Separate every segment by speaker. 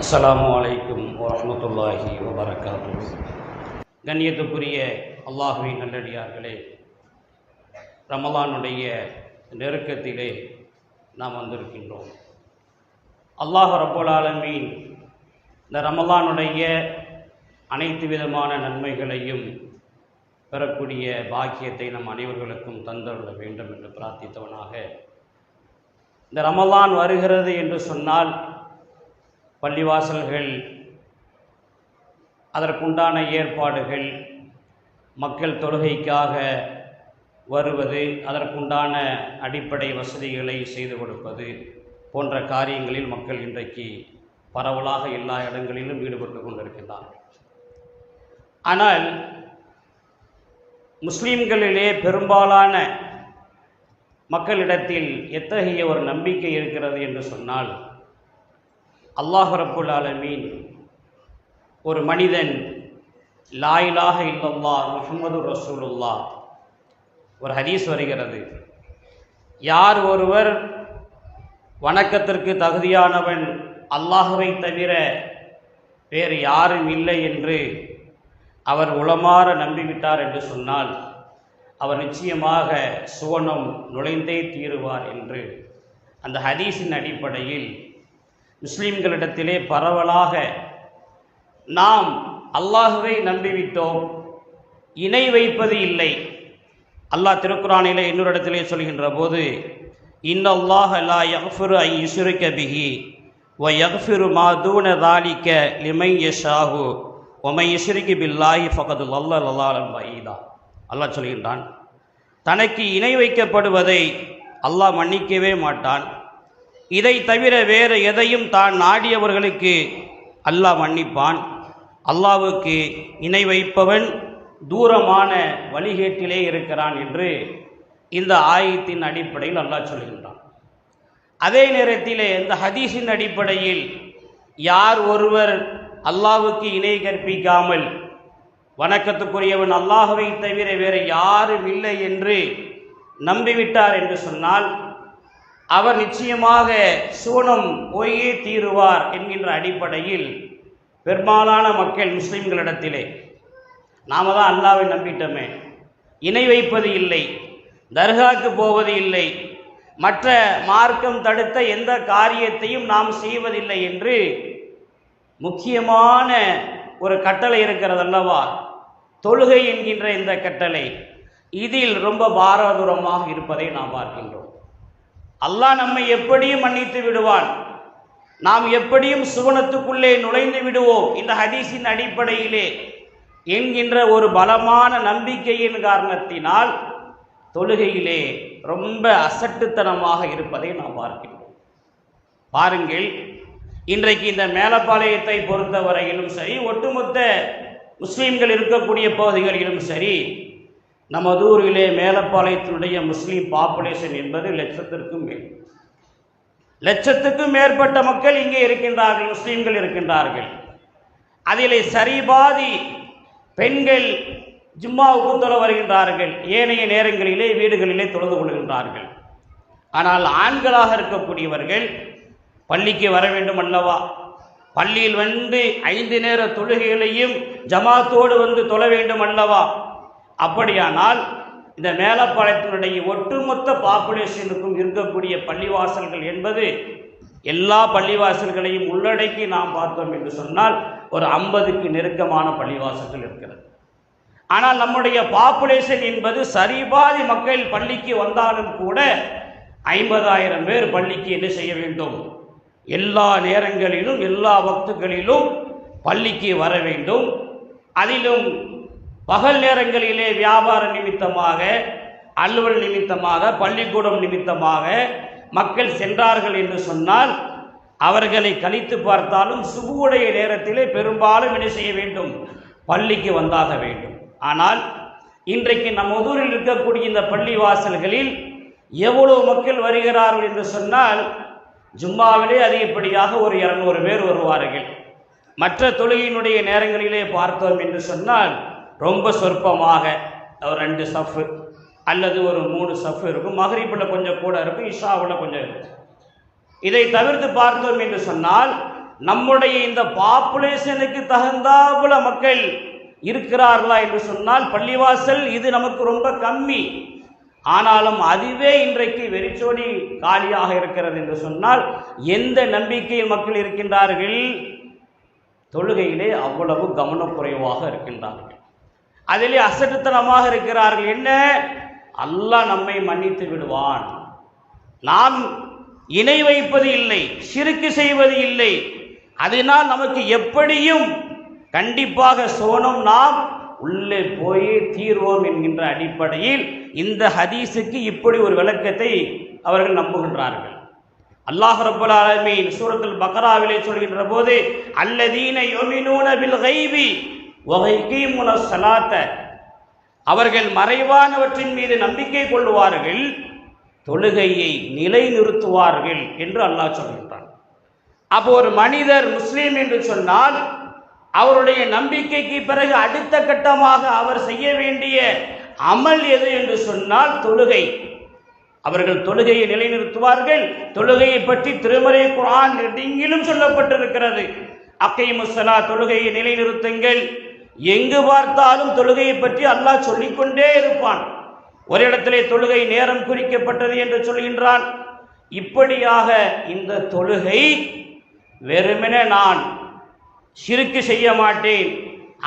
Speaker 1: அஸ்லாம் அலைக்கும் வரமத்துல்லாஹி வபரகாத்து கண்ணியத்துக்குரிய அல்லாஹுவின் நல்லடியார்களே ரமலானுடைய நெருக்கத்திலே நாம் வந்திருக்கின்றோம். அல்லாஹ் ரப்பல் இந்த ரமலானுடைய அனைத்து விதமான நன்மைகளையும் பெறக்கூடிய பாக்கியத்தை நம் அனைவர்களுக்கும் தந்தருள வேண்டும் என்று பிரார்த்தித்தவனாக. இந்த ரமலான் வருகிறது என்று சொன்னால் பள்ளிவாசல்கள் அதற்குண்டான ஏற்பாடுகள் மக்கள் தொழுகைக்காக வருவது அதற்குண்டான அடிப்படை வசதிகளை செய்து கொடுப்பது போன்ற காரியங்களில் மக்கள் இன்றைக்கு பரவலாக எல்லா இடங்களிலும் ஈடுபட்டு கொண்டிருக்கின்றார்கள். ஆனால் முஸ்லீம்களிலே பெரும்பாலான மக்களிடத்தில் எத்தகைய ஒரு நம்பிக்கை இருக்கிறது என்று சொன்னால் அல்லாஹ் ரப்புல் ஆலமீன் ஒரு மனிதன் லாயிலாக இல்லல்லா முஹம்மது ரசூலுல்லா ஒரு ஹதீஸ் வருகிறது. யார் ஒருவர் வணக்கத்திற்கு தகுதியானவன் அல்லாஹுவை தவிர வேறு யாரும் இல்லை என்று அவர் உளமாற நம்பிவிட்டார் என்று சொன்னால் அவர் நிச்சயமாக சுவனம் நுழைந்தே தீருவார் என்று. அந்த ஹதீஸின் அடிப்படையில் முஸ்லீம்களிடத்திலே பரவலாக நாம் அல்லாஹுவை நம்பிவிட்டோம். இணை வைப்பது இல்லை. அல்லாஹ் திருக்குறானிலே இன்னொரு இடத்திலே சொல்கின்ற போது இன்னல்லாஹ் லா யஃபிரு ஐ இசுரிக்க பிஹி வ யஃபிரு மா தூன தாலிக்க லிமை யஷாஹு ஒமை இசுரிக்கு பில்லாஹி ஃபகது லல்ல லல்லாலம் பஈதா அல்லாஹ் சொல்கின்றான் தனக்கு இணை வைக்கப்படுவதை அல்லாஹ் மன்னிக்கவே மாட்டான். இதை தவிர வேறு எதையும் தான் நாடியவர்களுக்கு அல்லாஹ் மன்னிப்பான். அல்லாவுக்கு இணை வைப்பவன் தூரமான வழிகேட்டிலே இருக்கிறான் என்று இந்த ஆயத்தின் அடிப்படையில் அல்லாஹ் சொல்கின்றான். அதே நேரத்திலே இந்த ஹதீஸின் அடிப்படையில் யார் ஒருவர் அல்லாவுக்கு இணை கற்பிக்காமல் வணக்கத்துக்குரியவன் அல்லாஹுவை தவிர வேறு யாரும் இல்லை என்று நம்பிவிட்டார் என்று சொன்னால் அவர் நிச்சயமாக சூனம் போயே தீருவார் என்கின்ற அடிப்படையில் பெரும்பாலான மக்கள் முஸ்லிம்களிடத்திலே நாம தான் அல்லாவை நம்பிட்டோமே. இணை வைப்பது இல்லை தர்காக்கு போவது இல்லை மற்ற மார்க்கம் தடுத்த எந்த காரியத்தையும் நாம் செய்வதில்லை என்று முக்கியமான ஒரு கட்டளை இருக்கிறது அல்லவா? தொழுகை என்கின்ற இந்த கட்டளை. இதில் ரொம்ப பாரதூரமாக இருப்பதை நாம் பார்க்கின்றோம். அல்லாஹ் நம்மை எப்படியும் மன்னித்து விடுவான். நாம் எப்படியும் சுவனத்துக்குள்ளே நுழைந்து விடுவோம் இந்த ஹதீஸின் அடிப்படையிலே என்கின்ற ஒரு பலமான நம்பிக்கையின் காரணத்தினால் தொழுகையிலே ரொம்ப அசட்டுத்தனமாக இருப்பதை நாம் பார்க்கிறோம் பாருங்கள் இன்றைக்கு இந்த மேலப்பாளையத்தை பொறுத்தவரையிலும் சரி ஒட்டுமொத்த முஸ்லீம்கள் இருக்கக்கூடிய பகுதிகளிலும் சரி நமதூரிலே ஊரிலே மேலப்பாளையத்தினுடைய முஸ்லீம் பாப்புலேஷன் என்பது லட்சத்திற்கும் மேல். லட்சத்துக்கும் மேற்பட்ட மக்கள் இங்கே இருக்கின்றார்கள் முஸ்லீம்கள் இருக்கின்றார்கள். அதிலே சரிபாதி பெண்கள் ஜும்மாவுக்கு தொழ வருகின்றார்கள். ஏனைய நேரங்களிலே வீடுகளிலே தொழுது கொள்கின்றார்கள். ஆனால் ஆண்களாக இருக்கக்கூடியவர்கள் பள்ளிக்கு வர வேண்டும் அல்லவா? பள்ளியில் வந்து ஐந்து நேர தொழுகைகளையும் ஜமாத்தோடு வந்து தொழ வேண்டும் அல்லவா? அப்படியானால் இந்த மேலப்பாளையத்தினுடைய ஒட்டுமொத்த பாப்புலேஷனுக்கும் இருக்கக்கூடிய பள்ளிவாசல்கள் என்பது எல்லா பள்ளிவாசல்களையும் உள்ளடக்கி நாம் பார்த்தோம் என்று சொன்னால் ஒரு ஐம்பதுக்கு நெருக்கமான பள்ளிவாசல்கள் இருக்கிறது. ஆனால் நம்முடைய பாப்புலேஷன் என்பது சரிபாதி மக்கள் பள்ளிக்கு வந்தாலும் கூட ஐம்பதாயிரம் பேர் பள்ளிக்கு என்ன செய்ய வேண்டும்? எல்லா நேரங்களிலும் எல்லா வக்துகளிலும் பள்ளிக்கு வர வேண்டும். அதிலும் பகல் நேரங்களிலே வியாபார நிமித்தமாக அலுவல் நிமித்தமாக பள்ளிக்கூடம் நிமித்தமாக மக்கள் சென்றார்கள் என்று சொன்னால் அவர்களை கணித்து பார்த்தாலும் சுபுவுடைய நேரத்திலே பெரும்பாலும் என்ன செய்ய வேண்டும்? பள்ளிக்கு வந்தாக வேண்டும். ஆனால் இன்றைக்கு நம் ஊரில் இருக்கக்கூடிய இந்த பள்ளி வாசல்களில் எவ்வளவு மக்கள் வருகிறார்கள் என்று சொன்னால் ஜும்மாவிலே அதிகப்படியாக ஒரு இரநூறு பேர் வருவார்கள். மற்ற தொழுகையினுடைய நேரங்களிலே பார்த்தோம் என்று சொன்னால் ரொம்ப சொற்பமாக ஒரு ரெண்டு சஃப்பு அல்லது ஒரு மூணு சஃப் இருக்கும். மகரிப்பில் கொஞ்சம் கூட இருக்கும் இஷாவில் கொஞ்சம் இருக்கும். இதை தவிர்த்து பார்த்தோம் என்று சொன்னால் நம்முடைய இந்த பாப்புலேஷனுக்கு தகுந்தாப்புல மக்கள் இருக்கிறார்களா என்று சொன்னால் பள்ளிவாசல் இது நமக்கு ரொம்ப கம்மி. ஆனாலும் அதுவே இன்றைக்கு வெறிச்சோடி காலியாக இருக்கிறது என்று சொன்னால் எந்த நம்பிக்கையில் மக்கள் இருக்கின்றார்கள்? தொழுகையிலே அவ்வளவு கவனக்குறைவாக இருக்கின்றார்கள். அதிலே அசட்டுத்தனமாக இருக்கிறார்கள். என்ன? அல்லாஹ் நம்மை மன்னித்து விடுவான். நாம் இணை வைப்பது இல்லை சிறுக்கு செய்வது இல்லை. அதனால் நமக்கு எப்படியும் கண்டிப்பாக சோனம் நாம் உள்ளே போய் தீர்வோம் என்கின்ற அடிப்படையில் இந்த ஹதீஸுக்கு இப்படி ஒரு விளக்கத்தை அவர்கள் நம்புகின்றார்கள். அல்லாஹ் ரபுல் ஆலமீன் சூரத்தில் பக்ராவிலே சொல்கின்ற போது அல்லதீன யோமினூன பில் கைபி வகைகீமுன சலாத்த. அவர்கள் மறைவானவற்றின் மீது நம்பிக்கை கொள்ளுவார்கள் தொழுகையை நிலைநிறுத்துவார்கள் என்று அல்லாஹ் சொல்கின்றான். அப்போ ஒரு மனிதர் முஸ்லீம் என்று சொன்னால் அவருடைய நம்பிக்கைக்கு பிறகு அடுத்த கட்டமாக அவர் செய்ய வேண்டிய அமல் எது என்று சொன்னால் தொழுகை. அவர்கள் தொழுகையை நிலைநிறுத்துவார்கள். தொழுகையை பற்றி திருமறை குரான் எங்கிலும் சொல்லப்பட்டிருக்கிறது. அக்கை சலா தொழுகையை நிலைநிறுத்துங்கள். எங்கு பார்த்தாலும் தொழுகையை பற்றி அல்லாஹ் சொல்லிக்கொண்டே இருப்பான். ஒரு இடத்திலே தொழுகை நேரம் குறிக்கப்பட்டது என்று சொல்கின்றான். இப்படியாக இந்த தொழுகை வெறுமென நான் சிறுக்கு செய்ய மாட்டேன்.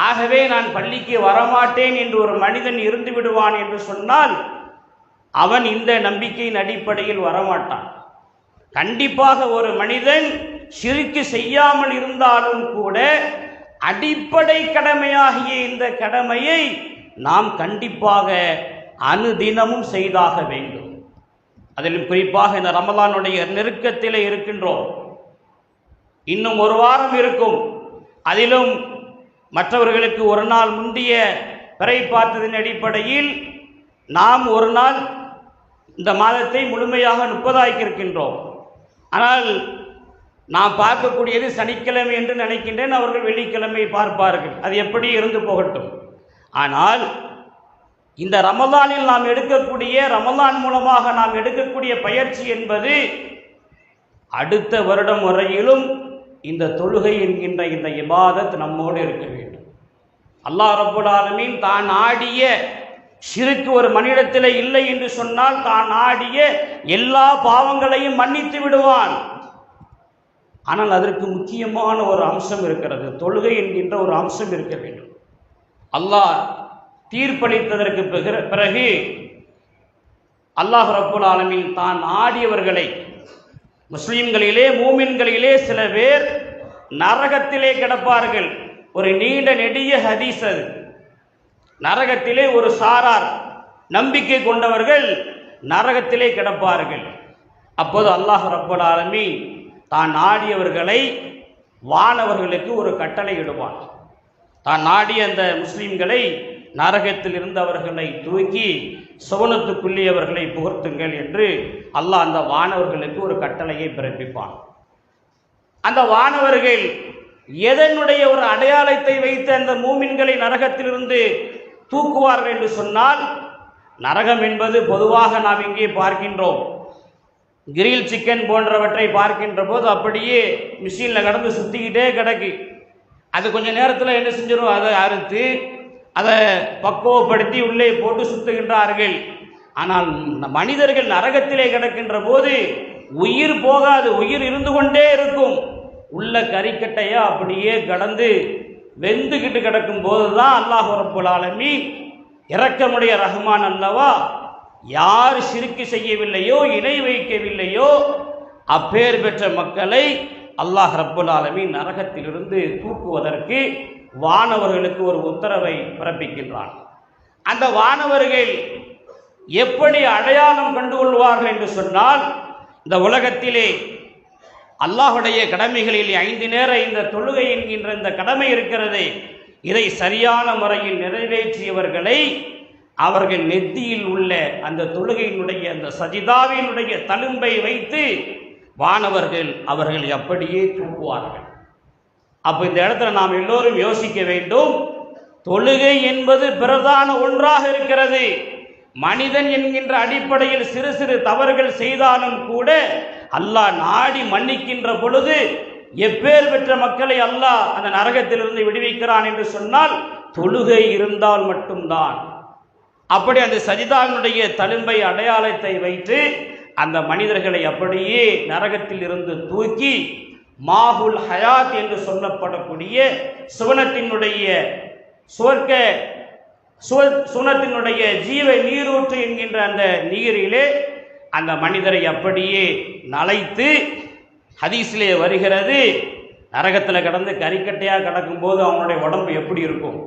Speaker 1: ஆகவே நான் பள்ளிக்கு வரமாட்டேன் என்று ஒரு மனிதன் இருந்து விடுவான் என்று சொன்னால் அவன் இந்த நம்பிக்கையின் அடிப்படையில் வரமாட்டான். கண்டிப்பாக ஒரு மனிதன் சிறுக்கு செய்யாமல் இருந்தாலும் கூட அடிப்படை கடமையாகிய இந்த கடமையை நாம் கண்டிப்பாக அனுதினமும் செய்தாக வேண்டும். அதிலும் குறிப்பாக இந்த ரமலானுடைய நெருக்கத்திலே இருக்கின்றோம். இன்னும் ஒரு வாரம் இருக்கும். அதிலும் மற்றவர்களுக்கு ஒரு நாள் முந்திய பிறை பார்த்ததின் அடிப்படையில் நாம் ஒரு நாள் இந்த மாதத்தை முழுமையாக முப்பதாக்கி இருக்கின்றோம் ஆனால் நான் பார்க்கக்கூடியது சனிக்கிழமை என்று நினைக்கின்றேன் அவர்கள் வெள்ளிக்கிழமை பார்ப்பார்கள். அது எப்படி இருந்து போகட்டும்? ஆனால் இந்த ரமலானில் நாம் எடுக்கக்கூடிய ரமலான் மூலமாக நாம் எடுக்கக்கூடிய பயிற்சி என்பது அடுத்த வருடம் வரையிலும் இந்த தொழுகை என்கின்ற இந்த இபாதத் நம்மோடு இருக்க வேண்டும். அல்லாஹ் ரப்புல் தான் ஆடிய சிறுக்கு ஒரு மனிதத்தில் இல்லை என்று சொன்னால் தான் ஆடிய எல்லா பாவங்களையும் மன்னித்து விடுவான். ஆனால் அதற்கு முக்கியமான ஒரு அம்சம் இருக்கிறது. தொழுகை என்கின்ற ஒரு அம்சம் இருக்க வேண்டும். அல்லாஹ் தீர்ப்பளித்ததற்கு பிற- பிறகு அல்லாஹ் ரப்புல் ஆலமின் தான் ஆடியவர்களை முஸ்லீம்களிலே மூமின்களிலே சில பேர் நரகத்திலே கிடப்பார்கள். ஒரு நீண்ட நெடிய ஹதீஸ் அது. நரகத்திலே ஒரு சாரார் நம்பிக்கை கொண்டவர்கள் நரகத்திலே கிடப்பார்கள். அப்போது அல்லாஹ் ரப்புல் ஆலமீன் தான் நாடியவர்களை வானவர்களுக்கு ஒரு கட்டளை இடுவான். தான் நாடிய அந்த முஸ்லீம்களை நரகத்தில் இருந்தவர்களை தூக்கி சுவனத்துக்குள்ளியவர்களை புகர்த்துங்கள் புகழ்த்துங்கள் என்று அல்லாஹ் அந்த வானவர்களுக்கு ஒரு கட்டளையை பிறப்பிப்பான். அந்த வானவர்கள் எதனுடைய ஒரு அடையாளத்தை வைத்து அந்த மூமின்களை நரகத்திலிருந்து தூக்குவார்கள் என்று சொன்னால் நரகம் என்பது பொதுவாக நாம் இங்கே பார்க்கின்றோம். கிரில் சிக்கன் போன்றவற்றை பார்க்கின்ற போது அப்படியே மிஷினில் கடந்து சுற்றிக்கிட்டே கிடக்கு. அது கொஞ்சம் நேரத்தில் என்ன செஞ்சிடும் அதை அறுத்து அதை பக்குவப்படுத்தி உள்ளே போட்டு சுத்துகின்றார்கள். ஆனால் மனிதர்கள் நரகத்திலே கிடக்கின்ற போது உயிர் போகாது. உயிர் இருந்து கொண்டே இருக்கும். உள்ள கறிக்கட்டையா அப்படியே கடந்து வெந்துக்கிட்டு கிடக்கும் போது தான் அல்லாஹ் ரப்புல் ஆலமி இறக்கமுடைய ரஹ்மான் அல்லவா யார் சிறுக்கு செய்யவில்லையோ இணை வைக்கவில்லையோ அப்பேர் பெற்ற மக்களை அல்லாஹ் ரப்புல் ஆலமீன் நரகத்திலிருந்து தூக்குவதற்கு வானவர்களுக்கு ஒரு உத்தரவை பிறப்பிக்கின்றான். அந்த வானவர்கள் எப்படி அடையாளம் கண்டுகொள்வார்கள் என்று சொன்னால் இந்த உலகத்திலே அல்லாஹுடைய கடமைகளில் ஐந்து நேர இந்த தொழுகை என்கின்ற இந்த கடமை இருக்கிறது. இதை சரியான முறையில் நிறைவேற்றியவர்களை அவர்கள் நெத்தியில் உள்ள அந்த தொழுகையினுடைய அந்த சஜிதாவினுடைய தழும்பை வைத்து வானவர்கள் அவர்கள் அப்படியே தூக்குவார்கள். அப்போ இந்த இடத்துல நாம் எல்லோரும் யோசிக்க வேண்டும். தொழுகை என்பது பிரதான ஒன்றாக இருக்கிறது. மனிதன் என்கின்ற அடிப்படையில் சிறு சிறு தவறுகள் செய்தாலும் கூட அல்லாஹ் நாடி மன்னிக்கின்ற பொழுது எப்பேர் பெற்ற மக்களை அல்லாஹ் அந்த நரகத்திலிருந்து விடுவிக்கிறான் என்று சொன்னால் தொழுகை இருந்தால் மட்டும்தான். அப்படி அந்த சஜிதாவினுடைய தழும்பை அடையாளத்தை வைத்து அந்த மனிதர்களை அப்படியே நரகத்தில் இருந்து தூக்கி மாகுல் ஹயாத் என்று சொல்லப்படக்கூடிய சுவனத்தினுடைய சுவர்க்க சுவ- சுவனத்தினுடைய ஜீவ நீரூற்று என்கின்ற அந்த நீரிலே அந்த மனிதரை அப்படியே நலைத்து ஹதீஸிலே வருகிறது. நரகத்தில் கடந்து கறிக்கட்டையாக கிடக்கும்போது அவனுடைய உடம்பு எப்படி இருக்கும்?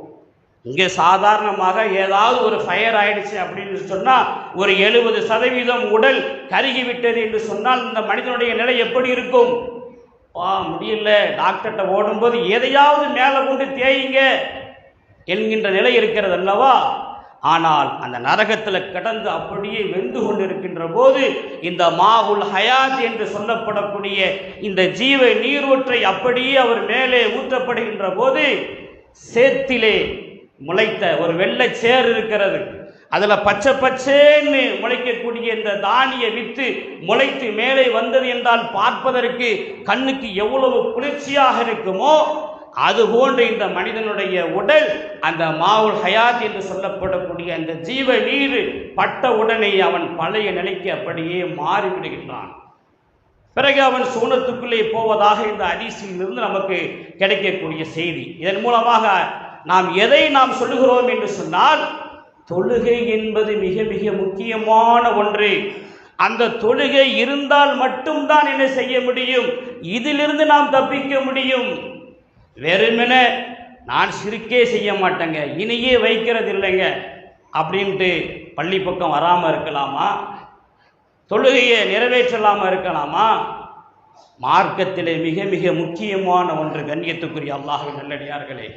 Speaker 1: இங்கே சாதாரணமாக ஏதாவது ஒரு ஃபயர் ஆயிடுச்சு அப்படின்னு சொன்னால் ஒரு எழுபது சதவீதம் உடல் கருகி விட்டது என்று சொன்னால் இந்த மனிதனுடைய நிலை எப்படி இருக்கும்? வா முடியல. டாக்டர்கிட்ட ஓடும்போது எதையாவது மேலே கொண்டு தேயுங்க என்கின்ற நிலை இருக்கிறது அல்லவா? ஆனால் அந்த நரகத்தில் கிடந்து அப்படியே வெந்து கொண்டிருக்கின்ற போது இந்த மாவுல் ஹயாத் என்று சொல்லப்படக்கூடிய இந்த ஜீவ நீரூற்றை அப்படியே அவர் மேலே ஊற்றப்படுகின்ற போது சேத்திலே முளைத்த ஒரு வெள்ளை சேர் இருக்கிறது. அதில் பச்சை பச்சேன்னு முளைக்கக்கூடிய இந்த தானிய வித்து முளைத்து மேலே வந்தது என்றால் பார்ப்பதற்கு கண்ணுக்கு எவ்வளவு குளிர்ச்சியாக இருக்குமோ அது போன்று இந்த மனிதனுடைய உடல் அந்த மாவுல் ஹயாத் என்று சொல்லப்படக்கூடிய அந்த ஜீவ நீர் பட்ட உடனே அவன் பழைய நிலைக்கு அப்படியே மாறிவிடுகின்றான். பிறகு அவன் சூனத்துக்குள்ளே போவதாக இந்த அரிசியிலிருந்து நமக்கு கிடைக்கக்கூடிய செய்தி. இதன் மூலமாக நாம் எதை நாம் சொல்லுகிறோம் என்று சொன்னால் தொழுகை என்பது மிக மிக முக்கியமான ஒன்று. அந்த தொழுகை இருந்தால் மட்டும்தான் என்ன செய்ய முடியும்? இதிலிருந்து நாம் தப்பிக்க முடியும். வெறுமென நான் சிரிக்கே செய்ய மாட்டேங்க இனியே வைக்கிறது இல்லைங்க அப்படின்ட்டு பள்ளி பக்கம் வராமல் இருக்கலாமா? தொழுகையை நிறைவேற்றலாமல் இருக்கலாமா? மார்க்கத்திலே மிக மிக முக்கியமான ஒன்று கண்ணியத்துக்குரிய அல்லாஹ் நல்லடியார்களே.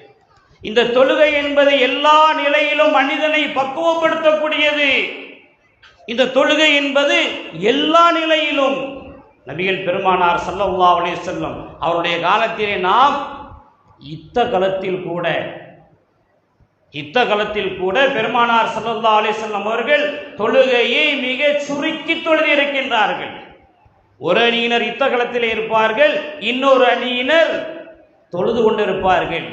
Speaker 1: இந்த தொழுகை என்பது எல்லா நிலையிலும் மனிதனை பக்குவப்படுத்தக்கூடியது. இந்த தொழுகை என்பது எல்லா நிலையிலும். நபிகள் பெருமானார் ஸல்லல்லாஹு அலே செல்லம் அவருடைய காலத்திலே நாம் யுத்த களத்தில் கூட யுத்த களத்தில் கூட பெருமானார் ஸல்லல்லாஹு அலே செல்லம் அவர்கள் தொழுகையை மிக சுருக்கி தொழுதிருக்கின்றார்கள் ஒரு அணியினர் யுத்த களத்திலே இருப்பார்கள் இன்னொரு அணியினர் தொழுது கொண்டிருப்பார்கள்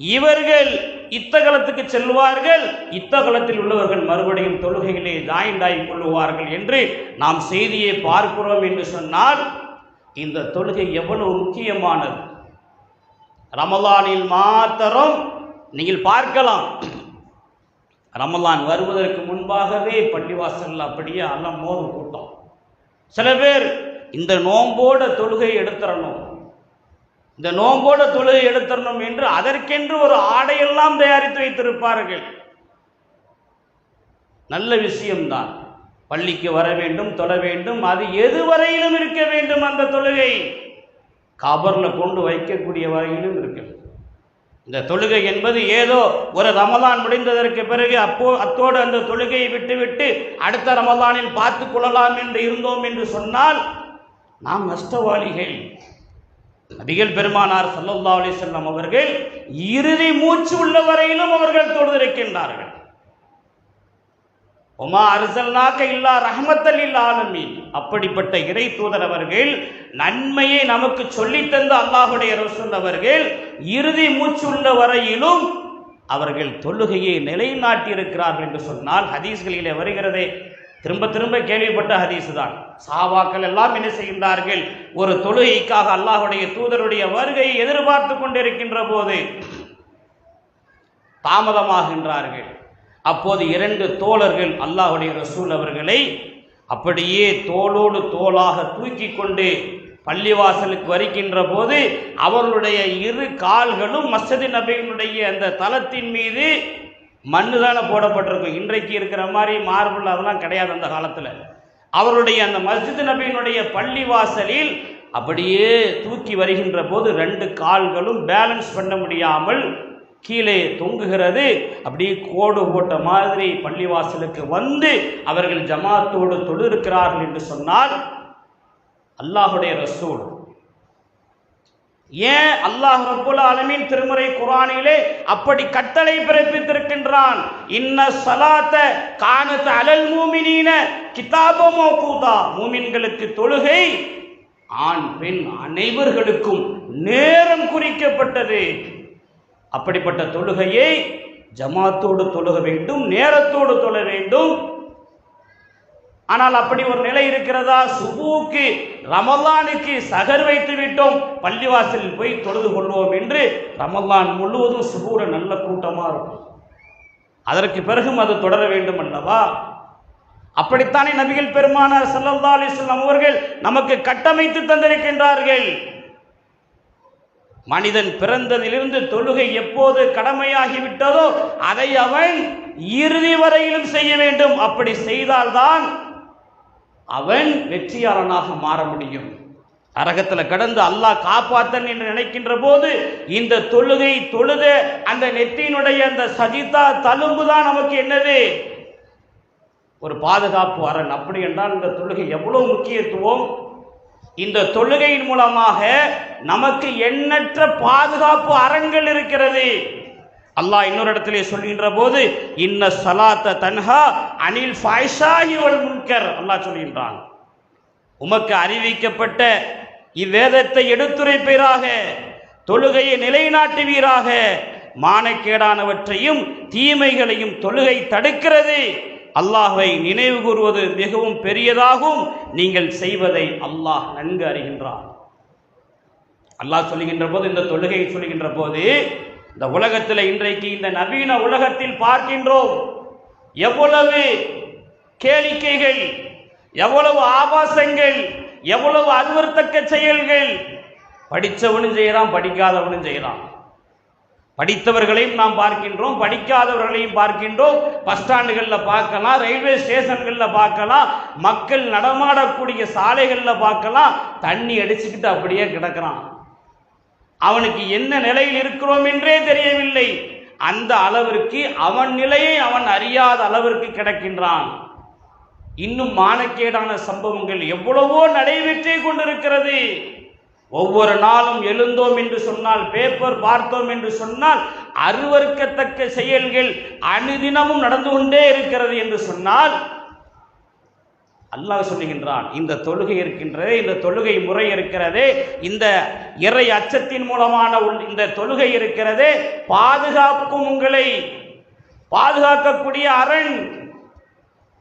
Speaker 1: இவர்கள் இத்தகலத்துக்கு செல்வார்கள் இத்தகலத்தில் உள்ளவர்கள் மறுபடியும் தொழுகையிலே ஜாயிண்டாய் கொள்ளுவார்கள் என்று நாம் செய்தியை பார்க்கிறோம் என்று சொன்னால் இந்த தொழுகை எவ்வளவு முக்கியமானது? ரமலானில் மாத்திரம் நீங்கள் பார்க்கலாம். ரமலான் வருவதற்கு முன்பாகவே பள்ளிவாசல் அப்படியே அல்ல மோதும் கூட்டம் சில பேர் இந்த நோம்போட தொழுகை எடுத்துறணும் இந்த நோம்போட தொழுகை எடுத்தரணும் என்று அதற்கென்று ஒரு ஆடையெல்லாம் தயாரித்து வைத்திருப்பார்கள். நல்ல விஷயம்தான். பள்ளிக்கு வர வேண்டும் தொழ வேண்டும் அது எதுவரையிலும் இருக்க வேண்டும் அந்த தொழுகை. கபரில் கொண்டு வைக்கக்கூடிய வரையிலும் இருக்கு. இந்த தொழுகை என்பது ஏதோ ஒரு ரமலான் முடிந்ததற்கு பிறகு அப்போ அத்தோடு அந்த தொழுகையை விட்டுவிட்டு அடுத்த ரமலானில் பார்த்து கொள்ளலாம் என்று இருந்தோம் என்று சொன்னால் நாம் நஷ்டவாளிகள். நபிகள் பெருமானார் ஸல்லல்லாஹு அலி செல்லம் அவர்கள் இறுதி மூச்சு உள்ள வரையிலும் அவர்கள் தொழுதிருக்கின்றார்கள். ஒமா அர்சல்னாக்க இல்லா ரஹமத்தல் இல்லாமீன் அப்படிப்பட்ட இறை தூதர் அவர்கள் நன்மையை நமக்கு சொல்லி தந்த அல்லாஹுடைய ரசூல் அவர்கள் இறுதி மூச்சு உள்ள வரையிலும் அவர்கள் தொழுகையை நிலைநாட்டியிருக்கிறார்கள் என்று சொன்னால் ஹதீஸ்களிலே வருகிறதே. திரும்ப திரும்ப கேள்விப்பட்ட ஹதீஸ் தான். சாவாக்கள் எல்லாம் என்ன செய்கின்றார்கள்? ஒரு தொழுகைக்காக அல்லாஹுடைய தூதருடைய வருகையை எதிர்பார்த்து கொண்டிருக்கின்ற போது தாமதமாகின்றார்கள். அப்போது இரண்டு தோழர்கள் அல்லாஹுடைய ரசூல் அவர்களை அப்படியே தோளோடு தோளாக தூக்கி கொண்டு பள்ளிவாசலுக்கு வருகின்ற போது அவர்களுடைய இரு கால்களும் மசதி நபியினுடைய அந்த தளத்தின் மீது மண்ணு தானே போடப்பட்டிருக்கும். இன்றைக்கு இருக்கிற மாதிரி மார்பிள் அதெல்லாம் கிடையாது அந்த காலத்தில். அவருடைய அந்த மஸ்ஜித் நபியினுடைய பள்ளிவாசலில் அப்படியே தூக்கி வருகின்ற போது ரெண்டு கால்களும் பேலன்ஸ் பண்ண முடியாமல் கீழே தொங்குகிறது. அப்படியே கோடு போட்ட மாதிரி பள்ளிவாசலுக்கு வந்து அவர்கள் ஜமாத்தோடு தொழிருக்கிறார்கள் என்று சொன்னால் அல்லாஹுடைய ரசூல் ஏன் அல்லாஹ் ரப்புல் ஆலமீன் திருமுறை குரானிலே அப்படி கட்டளை பிறப்பித்திருக்கின்றான்? இன்ன சலாத்த கானத் அலல் மூமினீன கிதாபமோ கூதா மூமின்களுக்கு தொழுகை ஆண் பெண் அனைவர்களுக்கும் நேரம் குறிக்கப்பட்டது. அப்படிப்பட்ட தொழுகையை ஜமாத்தோடு தொழுக வேண்டும் நேரத்தோடு தொழ வேண்டும். ஆனால் அப்படி ஒரு நிலை இருக்கிறதா? சுபுக்கு ரமலானுக்கு சகர் வைத்து விட்டோம். பள்ளிவாசலில் போய் தொழுது கொள்வோம் என்று ரமலான் முழுவதும் சுபூர நல்ல கூட்டமாக இருக்கும். அதற்கு பிறகும் அது தொடர வேண்டும் அல்லவா? அப்படித்தானே நபிகள் பெருமானார் ஸல்லல்லாஹு அலிஸ்லாம் அவர்கள் நமக்கு கட்டமைத்து தந்திருக்கின்றார்கள். மனிதன் பிறந்ததிலிருந்து தொழுகை எப்போது கடமையாகிவிட்டதோ அதை அவன் இறுதி வரையிலும் செய்ய வேண்டும். அப்படி செய்தால்தான் அவன் வெற்றியாளனாக மாற முடியும். நரகத்தில் கடந்து அல்லாஹ் காப்பாத்தன் என்று நினைக்கின்ற போது இந்த தொழுகை தொழுத அந்த நெத்தியினுடைய அந்த சஜிதா தழும்பு தான் நமக்கு என்னது? ஒரு பாதுகாப்பு அரண். அப்படி என்றால் இந்த தொழுகை எவ்வளவு முக்கியத்துவம்? இந்த தொழுகையின் மூலமாக நமக்கு எண்ணற்ற பாதுகாப்பு அரண்கள் இருக்கிறது. அல்லாஹ் இன்னொரு இடத்திலே சொல்கின்ற போது இன்ன சலாத்த தன்ஹா அனில் ஃபாய்ஷாஹி வல் முன்கர் அல்லாஹ் சொல்கின்றான். உமக்கு அறிவிக்கப்பட்ட இவ்வேதத்தை எடுத்துரைப்பீராக தொழுகையை நிலைநாட்டுவீராக மானக்கேடானவற்றையும் தீமைகளையும் தொழுகை தடுக்கிறது. அல்லாஹை நினைவு கூறுவது மிகவும் பெரியதாகும். நீங்கள் செய்வதை அல்லாஹ் நன்கு அறிகின்றான். அல்லாஹ் சொல்லுகின்ற போது இந்த தொழுகையை சொல்லுகின்ற போது இந்த உலகத்தில் இன்றைக்கு இந்த நவீன உலகத்தில் பார்க்கின்றோம் எவ்வளவு கேளிக்கைகள் எவ்வளவு ஆபாசங்கள் எவ்வளவு அருவருத்தக்க செயல்கள். படித்தவனும் செய்கிறான் படிக்காதவனும் செய்கிறான் படித்தவர்களையும் நாம் பார்க்கின்றோம் படிக்காதவர்களையும் பார்க்கின்றோம். பஸ் ஸ்டாண்டுகளில் பார்க்கலாம் ரயில்வே ஸ்டேஷன்களில் பார்க்கலாம் மக்கள் நடமாடக்கூடிய சாலைகளில் பார்க்கலாம். தண்ணி அடிச்சுக்கிட்டு அப்படியே கிடக்கிறான். அவனுக்கு என்ன நிலையில் இருக்கிறோம் என்றே தெரியவில்லை. அந்த அளவிற்கு அவன் நிலையை அவன் அறியாத அளவிற்கு கிடக்கின்றான். இன்னும் மானக்கேடான சம்பவங்கள் எவ்வளவோ நடைபெற்றே கொண்டிருக்கிறது. ஒவ்வொரு நாளும் எழுந்தோம் என்று சொன்னால் பேப்பர் பார்த்தோம் என்று சொன்னால் அருவருக்கத்தக்க செயல்கள் அனுதினமும் நடந்து கொண்டே இருக்கிறது என்று சொன்னால் அல்லாஹ் சொல்லுகின்றான் இந்த தொழுகை இருக்கின்றது இந்த தொழுகை முறை இருக்கிறது இந்த இறை அச்சத்தின் மூலமான உள்- இந்த தொழுகை இருக்கிறது பாதுகாக்கும் உங்களை பாதுகாக்கக்கூடிய அரண்.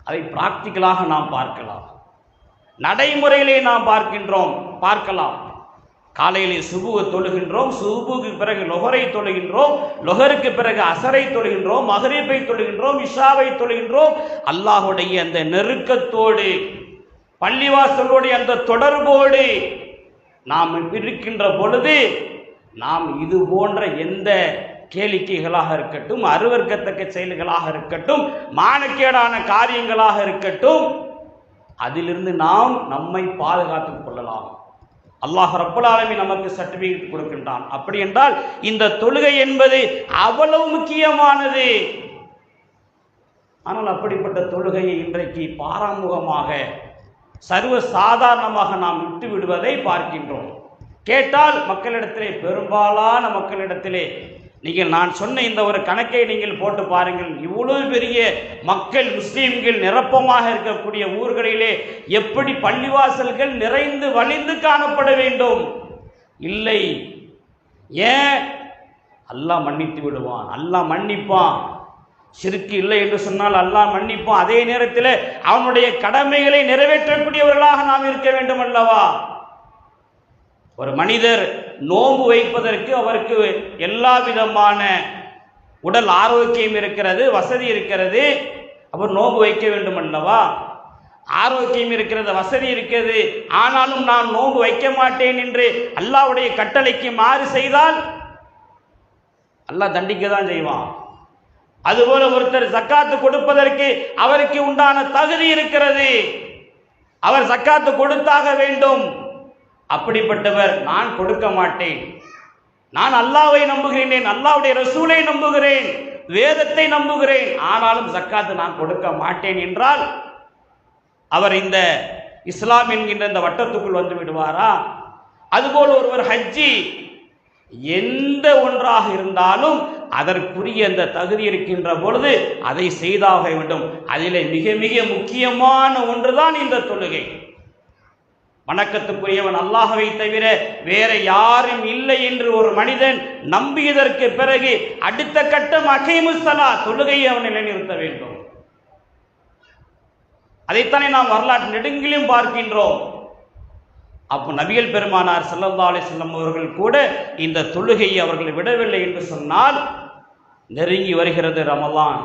Speaker 1: அதை பிராக்டிக்கலாக நாம் பார்க்கலாம். நடைமுறையிலே நாம் பார்க்கின்றோம் பார்க்கலாம். காலையிலே சுபுவை தொழுகின்றோம் சுபுக்கு பிறகு லொஹரை தொழுகின்றோம் லொஹருக்கு பிறகு அசரை தொழுகின்றோம் மகரீப்பை தொழுகின்றோம் இஷாவை தொழுகின்றோம். அல்லாஹுடைய அந்த நெருக்கத்தோடு பள்ளிவாசலோடைய அந்த தொடர்போடு நாம் இருக்கின்ற பொழுது நாம் இது போன்ற எந்த கேளிக்கைகளாக இருக்கட்டும் அருவர்க்கத்தக்க செயல்களாக இருக்கட்டும் மானக்கேடான காரியங்களாக இருக்கட்டும் அதிலிருந்து நாம் நம்மை பாதுகாத்துக் கொள்ளலாம். அல்லாஹ் ரப்புலாலமி நமக்கு சர்டிபிகேட் கொடுக்கின்றான். அப்படி என்றால் இந்த தொழுகை என்பது அவ்வளவு முக்கியமானது. ஆனால் அப்படிப்பட்ட தொழுகையை இன்றைக்கு பாராமுகமாக சர்வ சாதாரணமாக நாம் விட்டு விடுவதை பார்க்கின்றோம். கேட்டால் மக்களிடத்திலே பெரும்பாலான மக்களிடத்திலே நீங்கள் நான் சொன்ன இந்த ஒரு கணக்கை நீங்கள் போட்டு பாருங்கள். இவ்வளவு பெரிய மக்கள் முஸ்லீம்கள் நிரப்பமாக இருக்கக்கூடிய ஊர்களிலே எப்படி பள்ளிவாசல்கள் நிறைந்து வலிந்து காணப்பட வேண்டும்? இல்லை. ஏன்? அல்லாஹ் மன்னித்து விடுவான். அல்லாஹ் மன்னிப்பான். சிறுக்கு இல்லை என்று சொன்னால் அல்லாஹ் மன்னிப்பான். அதே நேரத்தில் அவனுடைய கடமைகளை நிறைவேற்றக்கூடியவர்களாக நாம் இருக்க வேண்டும் அல்லவா? ஒரு மனிதர் நோன்பு வைப்பதற்கு அவருக்கு எல்லா விதமான உடல் ஆரோக்கியம் இருக்கிறது வசதி இருக்கிறது. அவர் நோன்பு வைக்க வேண்டும் அல்லவா? ஆரோக்கியம் இருக்கிறது வசதி இருக்கிறது. ஆனாலும் நான் நோன்பு வைக்க மாட்டேன் என்று அல்லாவுடைய கட்டளைக்கு மாறு செய்தால் அல்லாஹ் தண்டிக்க தான் செய்வான். அதுபோல ஒருத்தர் சக்காத்து கொடுப்பதற்கு அவருக்கு உண்டான தகுதி இருக்கிறது. அவர் சக்காத்து கொடுத்தாக வேண்டும். அப்படிப்பட்டவர் நான் கொடுக்க மாட்டேன். நான் அல்லாவை நம்புகிறேன் அல்லாவுடைய ரசூலை நம்புகிறேன் வேதத்தை நம்புகிறேன். ஆனாலும் சக்காத்து நான் கொடுக்க மாட்டேன் என்றால் அவர் இந்த இஸ்லாம் என்கின்ற இந்த வட்டத்துக்குள் வந்து விடுவாரா? அதுபோல் ஒருவர் ஹஜ்ஜி எந்த ஒன்றாக இருந்தாலும் அதற்குரிய அந்த தகுதி இருக்கின்ற பொழுது அதை செய்தாக வேண்டும். அதிலே மிக மிக முக்கியமான ஒன்றுதான் இந்த தொழுகை. வணக்கத்துக்குரியவன் அல்லாஹவை தவிர வேற யாரும் இல்லை என்று ஒரு மனிதன் நம்பியதற்கு பிறகு அடுத்த கட்டம் அகைமுசலா தொழுகையை அவன் நிலைநிறுத்த வேண்டும். அதைத்தானே நாம் வரலாற்று நெடுங்கிலும் பார்க்கின்றோம். அப்போ நபிகள் பெருமானார் செல்லந்தா அலி செல்லம் அவர்கள் கூட இந்த தொழுகையை அவர்கள் விடவில்லை என்று சொன்னால் நெருங்கி வருகிறது ரமலான்.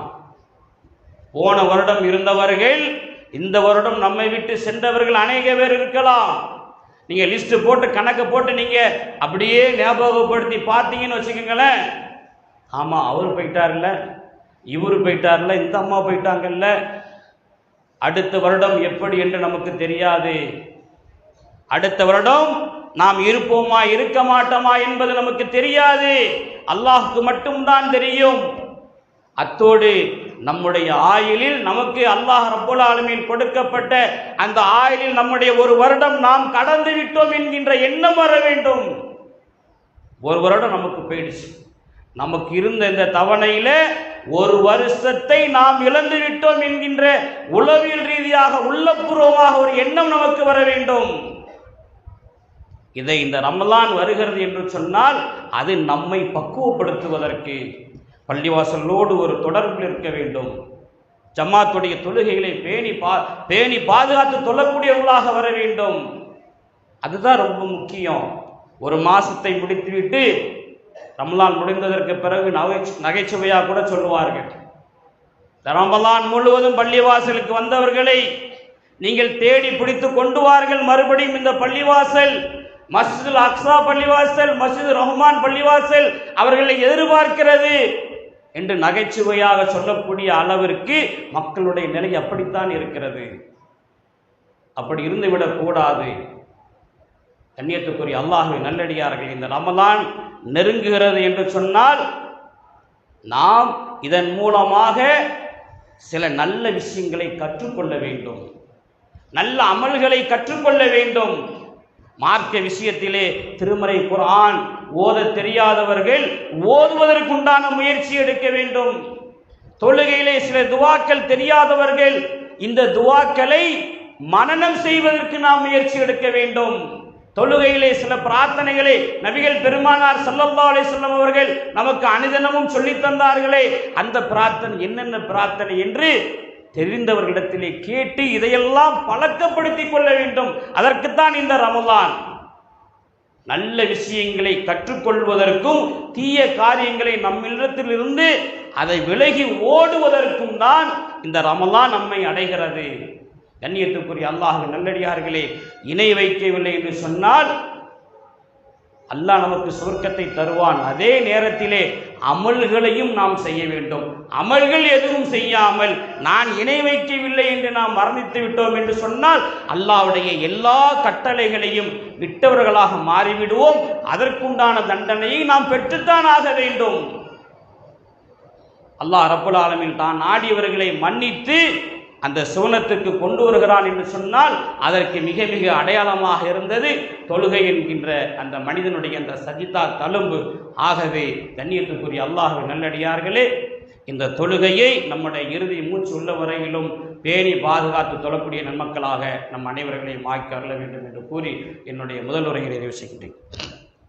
Speaker 1: போன வருடம் இருந்தவர்கள் இந்த வருடம் நம்மை விட்டு சென்றவர்கள் அநேக பேர் இருக்கலாம். நீங்க லிஸ்ட் போட்டு கணக்கு போட்டு நீங்க அப்படியே ஞாபகப்படுத்தி பார்த்தீங்கன்னு வச்சுக்கோங்களேன். ஆமா அவர் போயிட்டார்ல இவர் போயிட்டார்ல இந்த அம்மா போயிட்டாங்கல்ல. அடுத்த வருடம் எப்படி என்று நமக்கு தெரியாது. அடுத்த வருடம் நாம் இருப்போமா இருக்க மாட்டோமா என்பது நமக்கு தெரியாது. அல்லாஹ்க்கு மட்டும்தான் தெரியும். அத்தோடு நம்முடைய ஆயுளில் நமக்கு அல்லாஹ் ரப்புல் ஆலமீன் கொடுக்கப்பட்ட அந்த ஆயுளில் நம்முடைய ஒரு வருடம் நாம் கடந்து விட்டோம் என்கின்ற எண்ணம் வர வேண்டும். ஒரு வருடம் நமக்கு போயிடுச்சு. நமக்கு இருந்த இந்த தவணையில ஒரு வருஷத்தை நாம் இழந்து விட்டோம் என்கின்ற உளவியல் ரீதியாக உள்ளபூர்வமாக ஒரு எண்ணம் நமக்கு வர வேண்டும். இதை இந்த ரமலான் வருகிறது என்று சொன்னால் அது நம்மை பக்குவப்படுத்துவதற்கு பள்ளிவாசலோடு ஒரு தொடர்பில் இருக்க வேண்டும். ஜமாத்துடைய தொழுகைகளை பேணி பா பேணி பாதுகாத்து தொல்லக்கூடியவர்களாக வர வேண்டும். அதுதான் ரொம்ப முக்கியம். ஒரு மாசத்தை முடித்துவிட்டு ரமலான் முடிந்ததற்கு பிறகு நகை நகைச்சுவையாக கூட சொல்லுவார்கள். ரமலான் முழுவதும் பள்ளிவாசலுக்கு வந்தவர்களை நீங்கள் தேடி பிடித்து கொண்டு வார்கள். மறுபடியும் இந்த பள்ளிவாசல் மஸ்ஜித் அக்ஸா பள்ளிவாசல் மஸ்ஜிது ரஹ்மான் பள்ளிவாசல் அவர்களை எதிர்பார்க்கிறது. என்று நகைச்சுவையாக சொல்லக்கூடிய அளவிற்கு மக்களுடைய நிலை அப்படித்தான் இருக்கிறது. அப்படி இருந்துவிடக் கூடாது. கண்ணியத்துக்குரிய அல்லாஹுவை நல்லடியார்கள் இந்த ரமலான் நெருங்குகிறது என்று சொன்னால் நாம் இதன் மூலமாக சில நல்ல விஷயங்களை கற்றுக்கொள்ள வேண்டும். நல்ல அமல்களை கற்றுக்கொள்ள வேண்டும். மார்க்க விஷயத்திலே திருமறை குரான் ஓத தெரியாதவர்கள் ஓதுவதற்குண்டான முயற்சி எடுக்க வேண்டும். தொழுகையிலே சில துவாக்கள் தெரியாதவர்கள் இந்த துவாக்களை மனனம் செய்வதற்கு நாம் முயற்சி எடுக்க வேண்டும். தொழுகையிலே சில பிரார்த்தனைகளை நபிகள் பெருமானார் ஸல்லல்லாஹு அலைஹி அவர்கள் நமக்கு அனுதினமும் சொல்லித் தந்தார்களே. அந்த பிரார்த்தனை என்னென்ன பிரார்த்தனை என்று தெரிந்தவர்களிடத்திலே கேட்டு இதையெல்லாம் பழக்கப்படுத்திக் கொள்ள வேண்டும். அதற்குத்தான் இந்த ரமலான். நல்ல விஷயங்களை கற்றுக்கொள்வதற்கும் தீய காரியங்களை நம்மிடத்திலிருந்து அதை விலகி ஓடுவதற்கும் தான் இந்த ரமலான் நம்மை அடைகிறது. கண்ணியத்துக்குரிய அல்லாஹ் நல்லடியார்களே இணை வைக்கவில்லை என்று சொன்னால் அல்லாஹ் நமக்கு சுவர்க்கத்தை தருவான். அதே நேரத்திலே அமல்களையும் நாம் செய்ய வேண்டும். அமல்கள் எதுவும் செய்யாமல் நான் இணை வைக்கவில்லை என்று நாம் மரணித்து விட்டோம் என்று சொன்னால் அல்லாவுடைய எல்லா கட்டளைகளையும் விட்டவர்களாக மாறிவிடுவோம். அதற்குண்டான தண்டனையை நாம் பெற்றுத்தான் ஆக வேண்டும். அல்லாஹ் ரப்புல் ஆலமில் தான் நாடியவர்களை மன்னித்து அந்த சுவனத்துக்கு கொண்டு வருகிறான் என்று சொன்னால் அதற்கு மிக மிக அடையாளமாக இருந்தது தொழுகை என்கின்ற அந்த மனிதனுடைய அந்த சஜிதா தழும்பு. ஆகவே கண்ணியத்துக்குரிய அல்லாஹ் நல்லடியார்களே இந்த தொழுகையை நம்முடைய இறுதி மூச்சு உள்ள வரையிலும் பேணி பாதுகாத்து தொழக்கூடிய நன்மக்களாக நம் அனைவர்களையும் ஆக்கி அருள வேண்டும் என்று கூறி என்னுடைய முதல் உரையை நிறைவு செய்கின்றேன்.